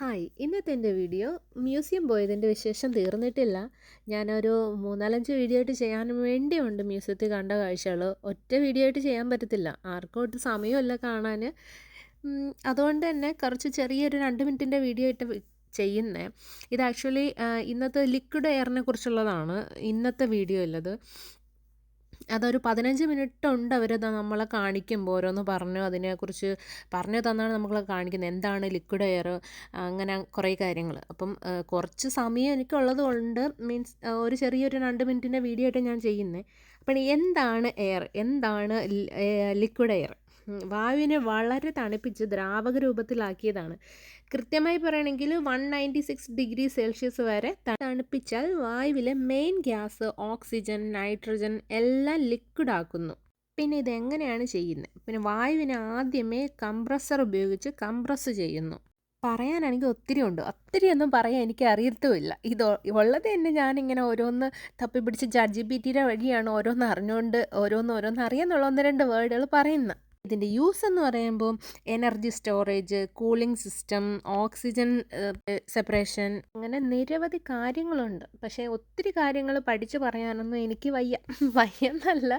Hi ഇന്നത്തെ എന്റെ video museum പോയതിന്റെ വിശേഷം തീർന്നിട്ടില്ല. ഞാനൊരു മൂന്നാലഞ്ച് വീഡിയോ ആയിട്ട് ചെയ്യാൻ വേണ്ടിയുണ്ട് മ്യൂസിയത്തിൽ കണ്ട കാഴ്ചകൾ ഒറ്റ വീഡിയോ ആയിട്ട് ചെയ്യാൻ പറ്റത്തില്ല. ആർക്കും ഒട്ട് സമയമല്ല കാണാൻ അതുകൊണ്ട് തന്നെ കുറച്ച് ചെറിയൊരു രണ്ട് മിനിറ്റിന്റെ വീഡിയോ ആയിട്ട് ചെയ്യുന്നത് ഇത് ആക്ച്വലി ഇന്നത്തെ ലിക്വിഡ് എയറിനെ കുറിച്ചുള്ളതാണ് ഇന്നത്തെ വീഡിയോ ഉള്ളത്. അതൊരു പതിനഞ്ച് മിനിറ്റ് ഉണ്ട് അവർ നമ്മളെ കാണിക്കുമ്പോൾ ഓരോന്ന് പറഞ്ഞു അതിനെക്കുറിച്ച് പറഞ്ഞു തന്നാണ് നമ്മളെ കാണിക്കുന്നത് എന്താണ് ലിക്വിഡ് എയർ അങ്ങനെ കുറേ കാര്യങ്ങൾ അപ്പം കുറച്ച് സമയം എനിക്കുള്ളത് കൊണ്ട് മീൻസ് ഒരു ചെറിയൊരു രണ്ട് മിനിറ്റിന്റെ വീഡിയോ ആയിട്ട് ഞാൻ ചെയ്യുന്നത് അപ്പം എന്താണ് എയർ എന്താണ് ലിക്വിഡ് എയർ വായുവിനെ വളരെ തണുപ്പിച്ച് ദ്രാവക രൂപത്തിലാക്കിയതാണ് കൃത്യമായി പറയണമെങ്കിൽ one ninety six degree Celsius വരെ തണുപ്പിച്ചാൽ വായുവിലെ മെയിൻ ഗ്യാസ് ഓക്സിജൻ നൈട്രജൻ എല്ലാം ലിക്വിഡ് ആക്കുന്നു പിന്നെ ഇതെങ്ങനെയാണ് ചെയ്യുന്നത്? പിന്നെ വായുവിനെ ആദ്യമേ കംപ്രസർ ഉപയോഗിച്ച് കംപ്രസ് ചെയ്യുന്നു. പറയാനാണെങ്കിൽ ഒത്തിരി ഉണ്ട്. ഒത്തിരി ഒന്നും പറയാൻ എനിക്ക് അറിയത്തുമില്ല. ഇത് ഉള്ളത് തന്നെ ഞാനിങ്ങനെ ഓരോന്ന് തപ്പി പിടിച്ച് ജഡ്ജി പി ടിയുടെ വഴിയാണ് ഓരോന്ന് അറിഞ്ഞുകൊണ്ട് ഓരോന്ന് ഓരോന്ന് അറിയാന്നുള്ള ഒന്ന് രണ്ട് വേർഡുകൾ പറയുന്നത്. ഇതിന്റെ യൂസ് എന്ന് പറയുമ്പോൾ energy storage cooling system oxygen separation അങ്ങനെ നിരവധി കാര്യങ്ങളുണ്ട്. പക്ഷേ ഒത്തിരി കാര്യങ്ങൾ പഠിച്ചു പറയാനൊന്നും എനിക്ക് വയ്യ. വയ്യെന്നല്ല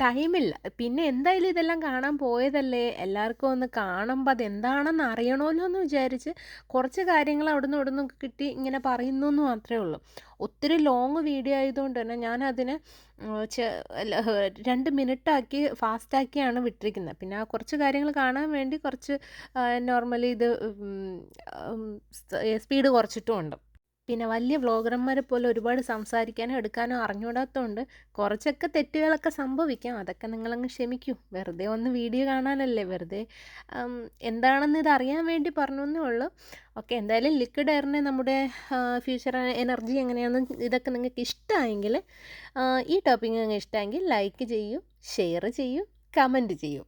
ടൈമില്ല. പിന്നെ എന്തായാലും ഇതെല്ലാം കാണാൻ പോയതല്ലേ? എല്ലാവർക്കും ഒന്ന് കാണുമ്പോൾ അതെന്താണെന്ന് അറിയണമല്ലോ എന്ന് വിചാരിച്ച് കുറച്ച് കാര്യങ്ങൾ അവിടെ നിന്ന് ഇവിടെ നിന്നൊക്കെ കിട്ടി ഇങ്ങനെ പറയുന്നു എന്ന് മാത്രമേ ഉള്ളൂ. ഒത്തിരി ലോങ് വീഡിയോ ആയതുകൊണ്ട് തന്നെ ഞാനതിന് രണ്ട് മിനിറ്റാക്കി ഫാസ്റ്റാക്കിയാണ് വിട്ടിരിക്കുന്നത്. പിന്നെ ആ കുറച്ച് കാര്യങ്ങൾ കാണാൻ വേണ്ടി കുറച്ച് നോർമലി ഇത് സ്പീഡ് കുറച്ചിട്ടും ഉണ്ട് പിന്നെ വലിയ വ്ളോഗർമാരെ പോലെ ഒരുപാട് സംസാരിക്കാനോ എടുക്കാനോ അറിഞ്ഞുകൂടാത്തതുകൊണ്ട് കുറച്ചൊക്കെ തെറ്റുകളൊക്കെ സംഭവിക്കാം. അതൊക്കെ നിങ്ങളങ്ങ് ക്ഷമിക്കൂ. വെറുതെ ഒന്ന് വീഡിയോ കാണാനല്ലേ. വെറുതെ എന്താണെന്ന് ഇത് അറിയാൻ വേണ്ടി പറഞ്ഞേ ഉള്ളൂ. ഓക്കെ എന്തായാലും ലിക്വിഡ് എയറിനെ നമ്മുടെ ഫ്യൂച്ചർ എനർജി എങ്ങനെയാണെന്ന് ഇതൊക്കെ നിങ്ങൾക്ക് ഇഷ്ടമായെങ്കിൽ ഈ ടോപ്പിക് നിങ്ങൾക്ക് ഇഷ്ടമെങ്കിൽ ലൈക്ക് ചെയ്യൂ ഷെയർ ചെയ്യൂ കമന്റ് ചെയ്യൂ.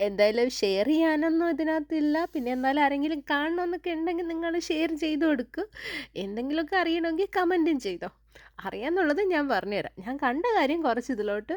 എന്തായാലും ഷെയർ ചെയ്യാനൊന്നും ഇതിനകത്തില്ല. പിന്നെ എന്നാലും ആരെങ്കിലും കാണണമെന്നൊക്കെ ഉണ്ടെങ്കിൽ നിങ്ങൾ ഷെയർ ചെയ്ത് കൊടുക്കും. എന്തെങ്കിലുമൊക്കെ അറിയണമെങ്കിൽ കമന്റും ചെയ്തോ. അറിയാമെന്നുള്ളത് ഞാൻ പറഞ്ഞുതരാം. ഞാൻ കണ്ട കാര്യം കുറച്ച് ഇതിലോട്ട്